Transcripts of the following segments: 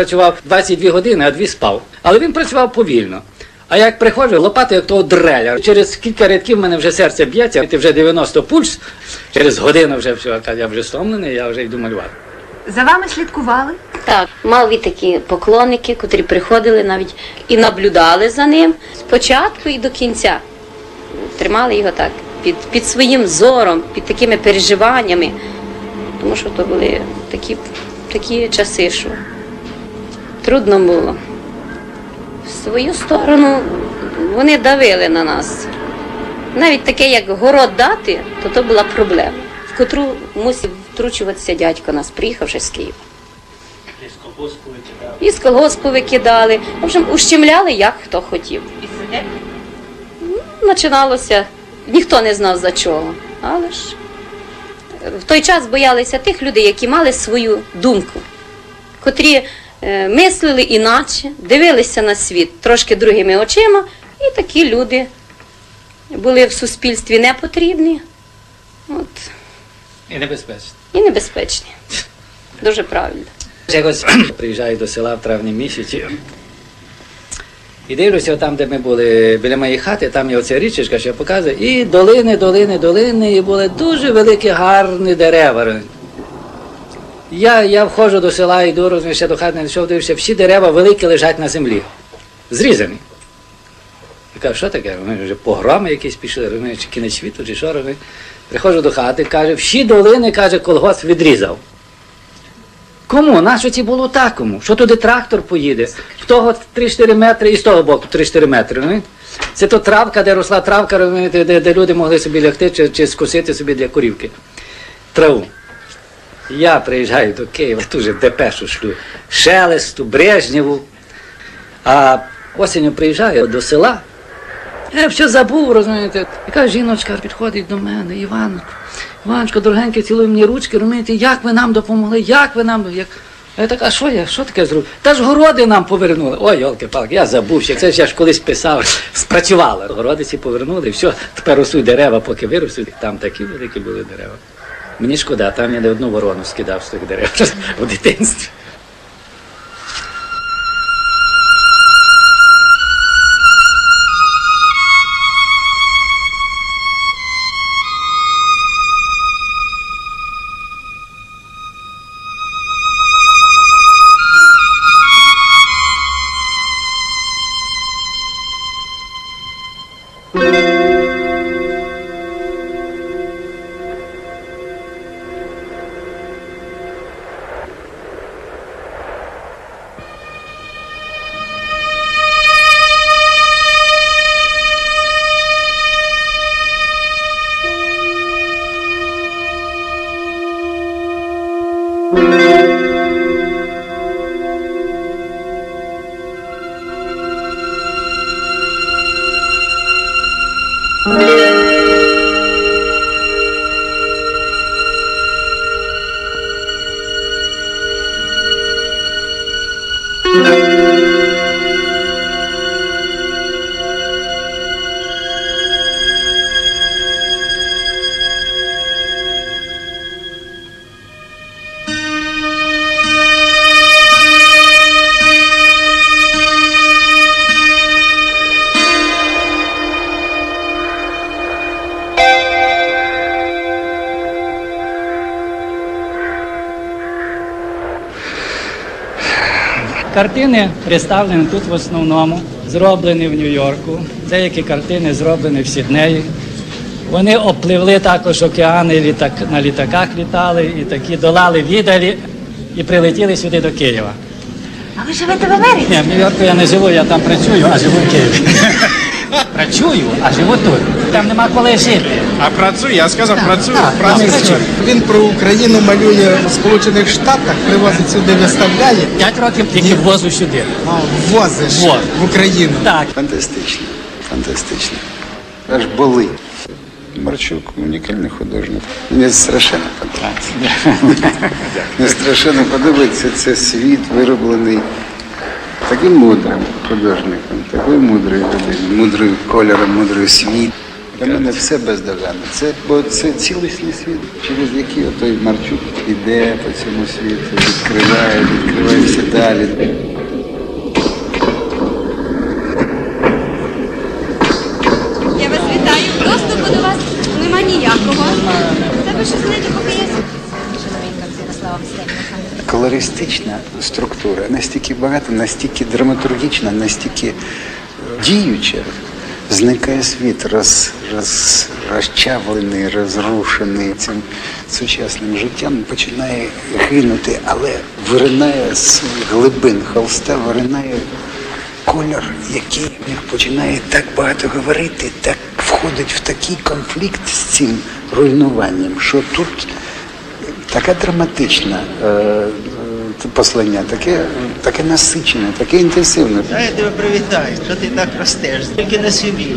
Працював 22 години, а дві спав. Але він працював повільно. А як приходжу, лопати як того дреля. Через кілька рядків в мене вже серце б'ється, ти вже 90 пульс, через годину вже все, я вже стомлений, я вже йду малювати. За вами слідкували? Так, мав і такі поклонники, котрі приходили навіть і наблюдали за ним спочатку і до кінця. Тримали його так під, під своїм зором, під такими переживаннями. Тому що то були такі, такі часи, що трудно було. В свою сторону вони давили на нас. Навіть таке, як город дати, то то була проблема, в котру мусив втручуватися дядько нас, приїхавши з Києва. І з колгоспу викидали. В общем, ущемляли, як хто хотів. І Ну, Починалося, ніхто не знав за чого. Але ж в той час боялися тих людей, які мали свою думку, котрі е, мислили іначе, дивилися на світ трошки другими очима, і такі люди були в суспільстві непотрібні от, І небезпечно. і небезпечні. Дуже правильно. Якось приїжджаю до села в травні місяці. І дивлюся, там, де ми були біля моєї хати, там є оця річечка, що показує, і долини, долини, долини, і були дуже великі гарні дерева. Я, я входжу до села, йду, розумію, ще до хати не йшов, дивлюся, всі дерева великі лежать на землі, зрізані. Я кажу, що таке? Вони вже погроми якісь пішли, розумію, чи кінець світу, чи що розумію. Приходжу до хати, каже, всі долини, каже, колгосп відрізав. Кому? Нащо ці було такому? Що туди трактор поїде? В того 3-4 метри і з того боку 3-4 метри. розумієте? Це то травка, де росла травка, розумієте, де, де люди могли собі лягти чи, чи скосити собі для курівки. Траву. Я приїжджаю до Києва, дуже депешу шлю. Шелесту, Брежнєву. А осінню приїжджаю до села. Я все забув, розумієте. Яка жіночка підходить до мене, Іванко. Іваночко, дорогенький, цілуй мені ручки, розумієте, як ви нам допомогли, як ви нам. Як... Я так, а що я? Що таке зробив? Та ж городи нам повернули. Ой, йолки палки я забувся. Це ж я ж колись писав, спрацювало. Городи ці повернули, і все, тепер ростуть дерева, поки виростуть, там такі великі були дерева. Мені шкода, там я не одну ворону скидав з тих дерев в дитинстві. Thank you. Картини представлені тут в основному, зроблені в Нью-Йорку. Деякі картини зроблені в Сіднеї. Вони опливли також океани, літак, на літаках літали і такі долали віддалі і прилетіли сюди до Києва. А ви живете в Америці? Ні, в Нью-Йорку я не живу, я там працюю, а живу в Києві. Працюю, а живу тут. Там нема коли жити. А працює, я сказав, працюю. працюю. Він про Україну малює в Сполучених Штатах, привозить сюди, виставляє, П'ять років тільки ввозу сюди. а ввозиш Во. в Україну. Так. Фантастично, фантастично. Аж болить. Марчук унікальний художник. Мені страшенно подобається. Мені страшенно подобається це світ, вироблений таким мудрим художником, такою мудрою людиною, мудрою кольором, мудрою світ. Для мене все бездоганно. Це, бо це цілісний світ, через який той Марчук іде по цьому світу, відкриває, відкриває все далі. Я вас вітаю. Доступу до вас нема ніякого. Це ви щось знаєте, поки є. колористична структура, настільки багата, настільки драматургічна, настільки е, діюча, зникає світ, роз, роз, розчавлений, розрушений цим сучасним життям, починає гинути, але виринає з глибин холста, виринає колір, який починає так багато говорити, так входить в такий конфлікт з цим руйнуванням, що тут така драматична е, послання, таке, таке насичене, таке інтенсивне. Я тебе привітаю, що ти так ростеш, тільки на собі.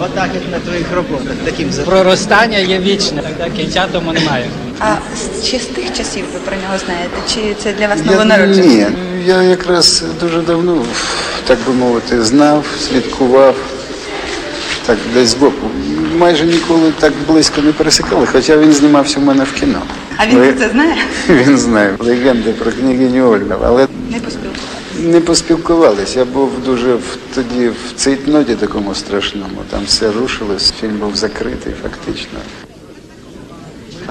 Отак, як на твоїх роботах, таким за Проростання є вічне, так кінця тому немає. А чи з тих часів ви про нього знаєте? Чи це для вас Я, новонароджений? ні, я якраз дуже давно, так би мовити, знав, слідкував, так десь збоку. Майже ніколи так близько не пересікали, хоча він знімався в мене в кіно. А він Ви- це знає? Він знає легенди про княгиню Ольгу, але Не поспілкувався. не поспілкувалися. Я був дуже в, тоді в цейтноті такому страшному. Там все рушилось, фільм був закритий фактично.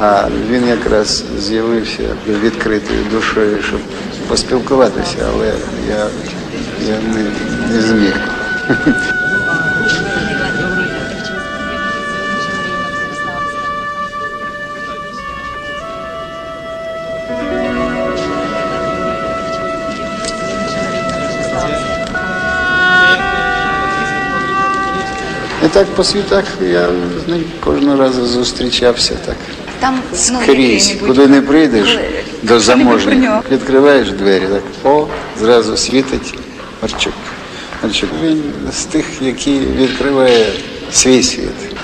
А він якраз з'явився відкритою душою, щоб поспілкуватися, але я, я не, не зміг. так по світах я з ним кожного разу зустрічався так. Там ну, Скрізь, куди не прийдеш коли- до заможних, відкриваєш двері, так о, зразу світить Марчук. Марчук він з тих, які відкриває свій світ.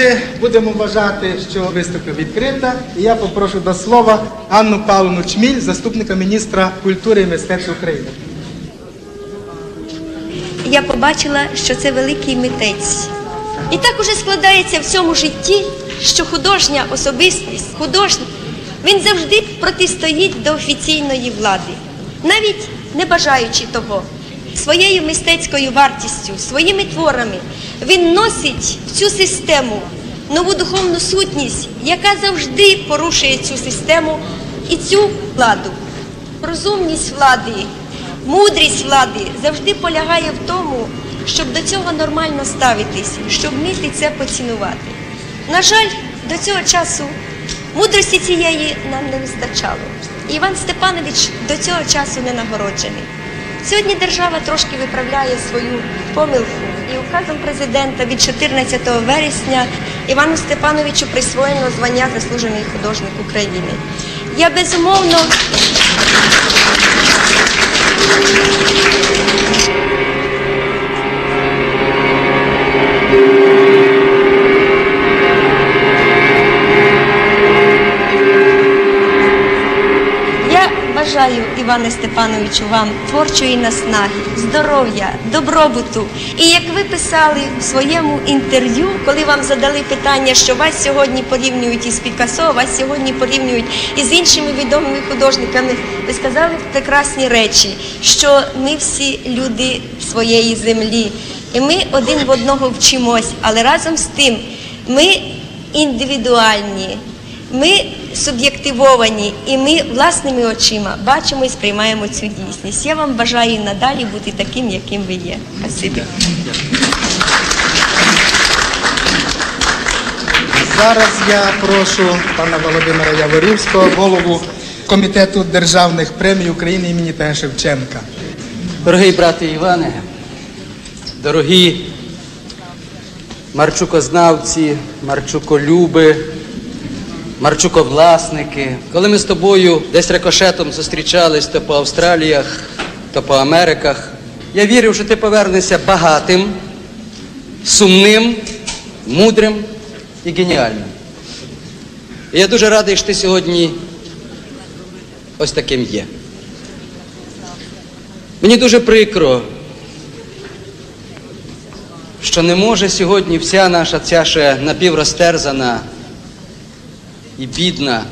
Отже, будемо вважати, що виставка відкрита. І я попрошу до слова Анну Павловну Чміль, заступника міністра культури і мистецтв України. Я побачила, що це великий митець. І так уже складається в цьому житті, що художня особистість, художник, він завжди протистоїть до офіційної влади, навіть не бажаючи того. Своєю мистецькою вартістю, своїми творами він носить в цю систему нову духовну сутність, яка завжди порушує цю систему і цю владу. Розумність влади, мудрість влади завжди полягає в тому, щоб до цього нормально ставитись, щоб вміти це поцінувати. На жаль, до цього часу мудрості цієї нам не вистачало. Іван Степанович до цього часу не нагороджений. Сьогодні держава трошки виправляє свою помилку. І указом президента від 14 вересня Івану Степановичу присвоєно звання заслужений художник України. Я безумовно Іване Степановичу, вам творчої наснаги, здоров'я, добробуту. І як ви писали в своєму інтерв'ю, коли вам задали питання, що вас сьогодні порівнюють із Пікассо, вас сьогодні порівнюють із іншими відомими художниками, ви сказали прекрасні речі, що ми всі люди своєї землі, і ми один в одного вчимось, але разом з тим ми індивідуальні. Ми суб'єктивовані, і ми власними очима бачимо і сприймаємо цю дійсність. Я вам бажаю і надалі бути таким, яким ви є. Спасибі. Зараз я прошу пана Володимира Яворівського, голову комітету державних премій України імені Т. Шевченка. Дорогий брате Іване, дорогі марчукознавці, марчуколюби, марчуковласники. Коли ми з тобою десь рикошетом зустрічались то по Австраліях, то по Америках, я вірив, що ти повернешся багатим, сумним, мудрим і геніальним. І я дуже радий, що ти сьогодні ось таким є. Мені дуже прикро, що не може сьогодні вся наша ця ще напіврозтерзана і бідна,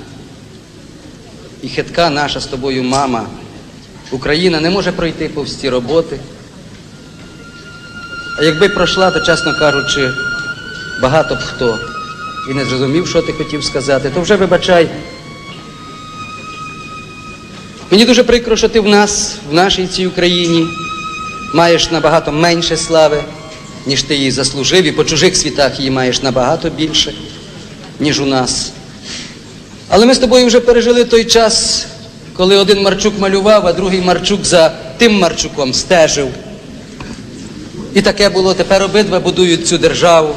і хитка наша з тобою мама, Україна не може пройти повз ці роботи. А якби пройшла, то, чесно кажучи, багато б хто і не зрозумів, що ти хотів сказати, то вже вибачай. Мені дуже прикро, що ти в нас, в нашій цій Україні, маєш набагато менше слави, ніж ти її заслужив, і по чужих світах її маєш набагато більше, ніж у нас. Але ми з тобою вже пережили той час, коли один Марчук малював, а другий Марчук за тим Марчуком стежив. І таке було, тепер обидва будують цю державу.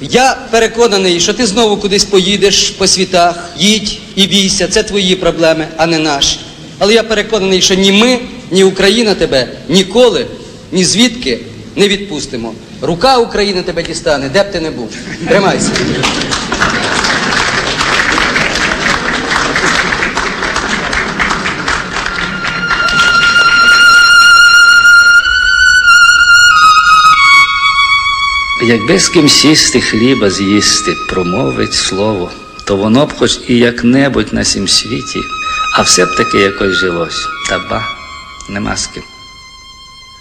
Я переконаний, що ти знову кудись поїдеш по світах, їдь і бійся, це твої проблеми, а не наші. Але я переконаний, що ні ми, ні Україна тебе ніколи, ні звідки не відпустимо. Рука України тебе дістане, де б ти не був. Тримайся. Якби з ким сісти хліба з'їсти, промовить слово, то воно б хоч і як-небудь на сім світі, а все б таки якось жилось. Та ба, нема з ким.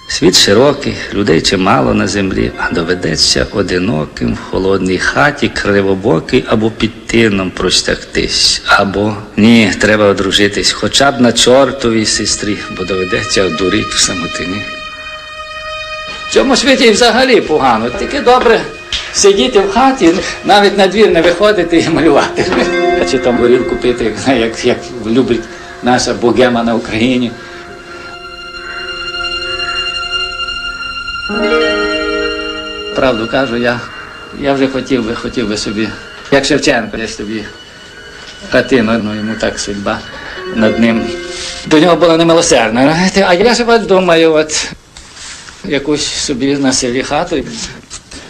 Світ широкий, людей чимало на землі, а доведеться одиноким в холодній хаті, кривобокий або під тином простягтись, або ні, треба одружитись, хоча б на чортовій сестрі, бо доведеться одурити в самотині. Цьому світі взагалі погано. Тільки добре сидіти в хаті, навіть на двір не виходити і малювати. Чи там горілку пити, як, як любить наша богема на Україні. Правду кажу, я, я вже хотів би, хотів би собі, як Шевченко, десь собі хатину, ну йому так судьба над ним. До нього була немилосердна. А я ж думаю, от якусь собі на селі хату.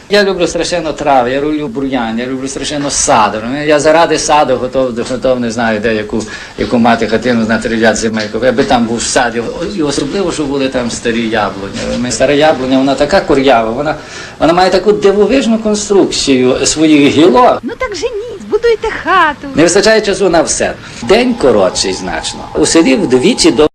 Я люблю страшенно трави, я люблю бур'ян, я люблю страшенно саду. Я заради саду готов, готов не знаю, де яку, яку мати хатину на трилят земельку. Аби там був сад, і особливо, що були там старі яблуні. Ми стара яблуня, вона така кур'ява, вона, вона має таку дивовижну конструкцію своїх гілок. Ну так женіть, збудуйте хату. Не вистачає часу на все. День коротший значно. У селі вдвічі до